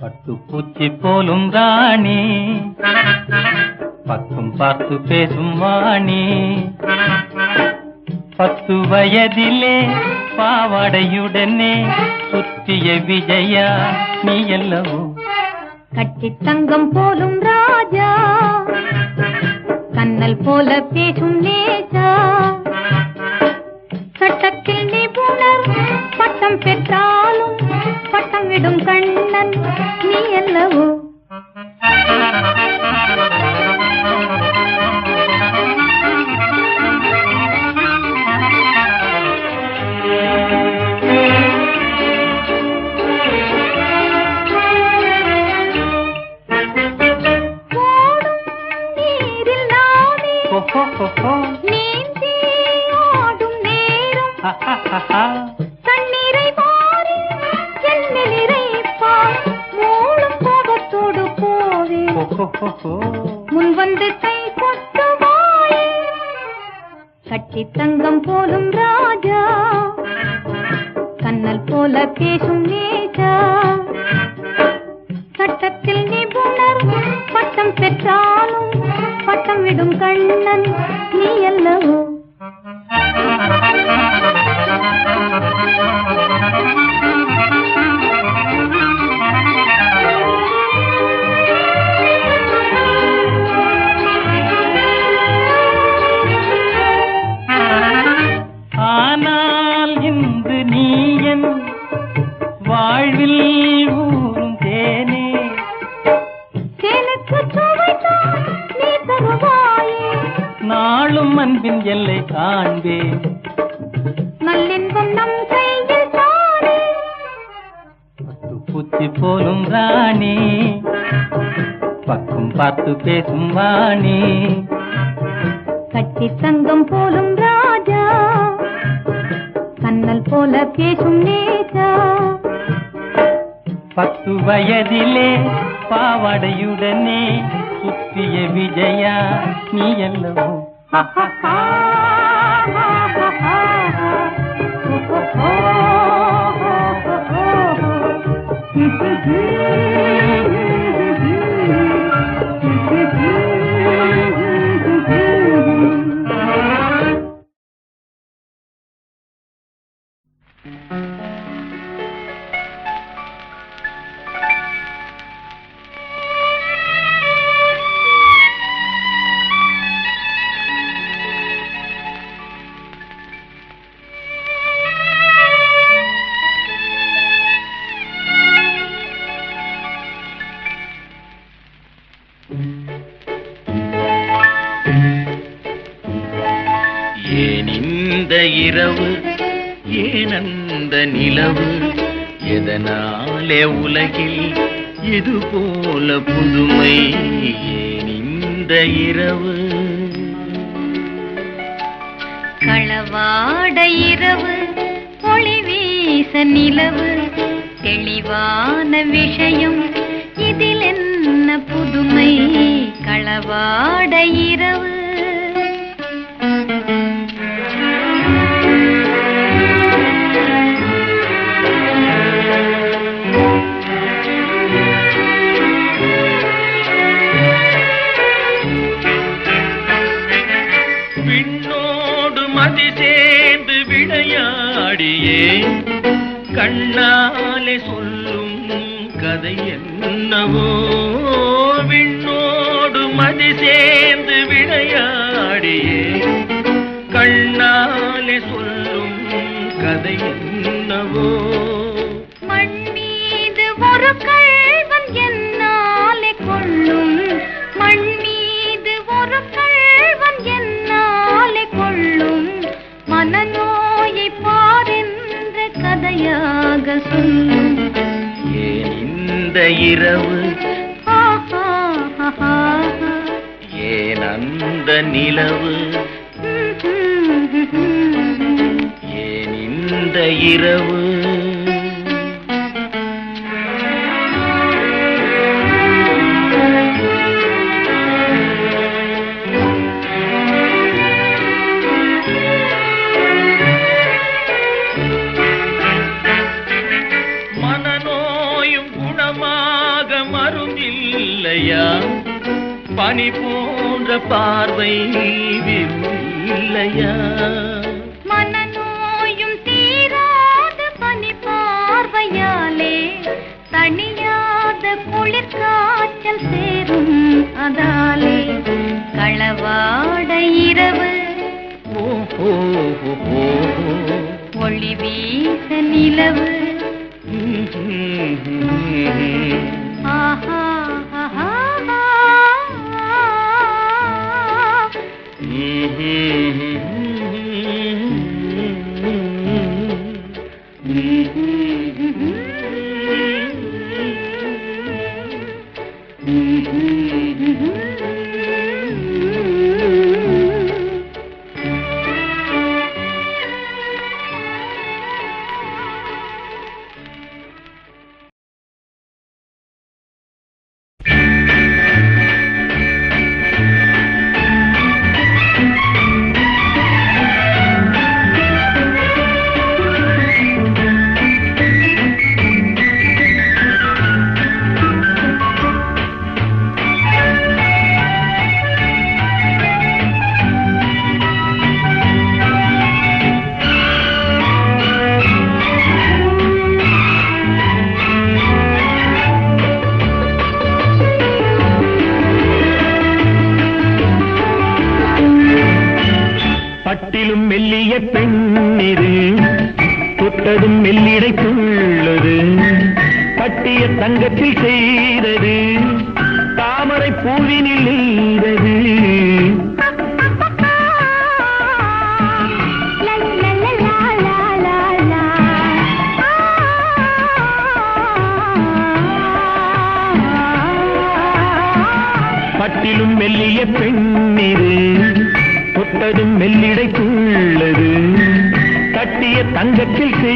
பட்டுப்பூச்சி போலும் ராணி பக்கம் பார்த்து பேசும் வாணி பத்து வயதிலே பாவாடையுடனே சுற்றிய விஜயா நீ அல்லவோ கட்டி தங்கம் போலும் ராஜா கண்ணல் போல பேசும் நேஜா சட்டத்தில் நிபுணர் பட்டம் பெற்றாலும் பட்டம் விடும் கண்ணன் நீ அல்லவோ அன்பின் எல்லை காண்பேன். நல்லின்பம் நம் கையில் தானே. பூச்சி போலும் ராணி பக்கம் பார்த்து பேசும் வாணி. கட்டி தங்கம் போலும் ராஜா கண்ணல் போல பேசும் நேஜா பத்து வயதிலே பாவாடையுடனே சுற்றிய விஜயா நீ அல்லவோ ஏன் உலகில் இது போல புதுமை இந்த இரவு? களவாட இரவு ஒளி வீச நிலவு தெளிவான விஷயம் இதில் என்ன புதுமை? களவாட இரவு கண்ணாலே சொல்லும் கதை என்னவோ? இரவு. ஏன் அந்த நிலவு? ஏன் இந்த இரவு? கனி போன்ற பார்வை இல்லையா மனநோயும் தீராத பனி பார்வையாலே தனியாத குளிர்காய்ச்சல் சேரும் அதாலே களவாட இரவு. ஒளி வீச நிலவு. düdü düdü தங்கத்தில் செய்தது தாமரை பூவினில் இருந்தது பட்டிலும் மெல்லிய பெண்ணிது தொட்டதும் மெல்லிடைக்குள்ளது கட்டிய தங்கத்தில் செய்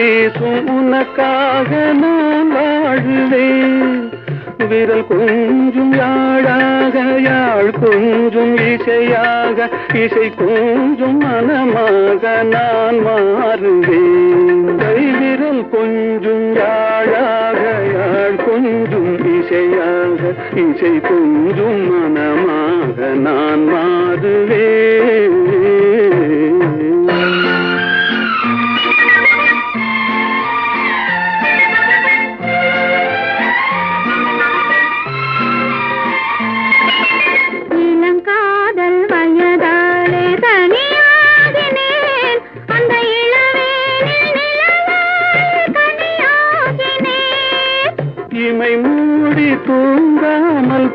ஒளி உனக்காக நான் வாழுவேன். விரல் கொஞ்சும் யாழாக யாழ் கொஞ்சும் இசையாக இசை கொஞ்சும் மனமாக நான் மாறுவேன். கை விரல் கொஞ்சும் யாழாக யாழ் கொஞ்சும் இசையாக இசை கொஞ்சும் மனமாக நான் மாறுவேன்.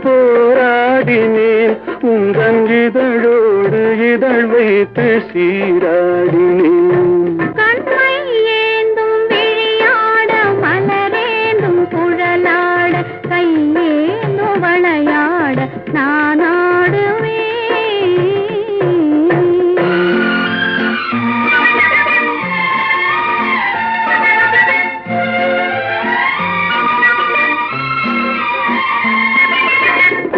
போராடினேன். உங்கள் இதழோடு இதழ் வைத்து சீராடினேன்.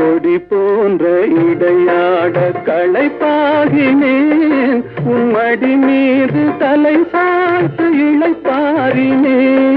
கொடி போன்ற இடையாட களைப்பாகினேன். உம்மடி மீது தலை சாத்து இழைப்பாரினேன்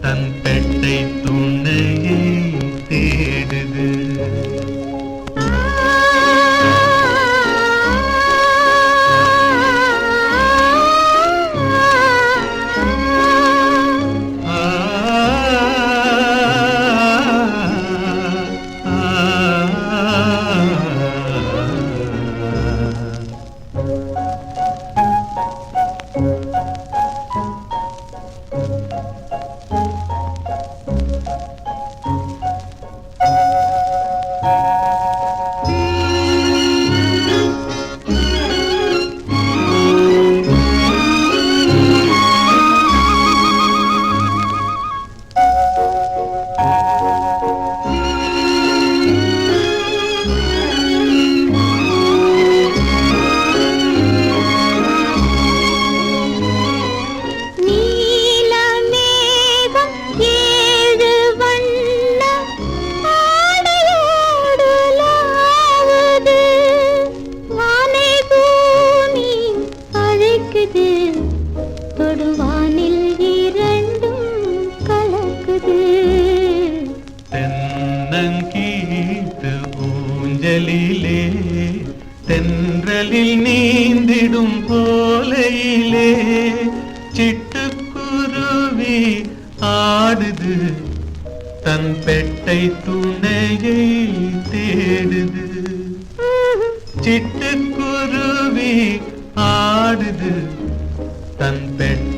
தன் பெட்டை துண்டையே ஆடுது. தன் பெட்டை துணையை தேடுது. சிட்டுக்குருவி ஆடுது. தன் பெட்டை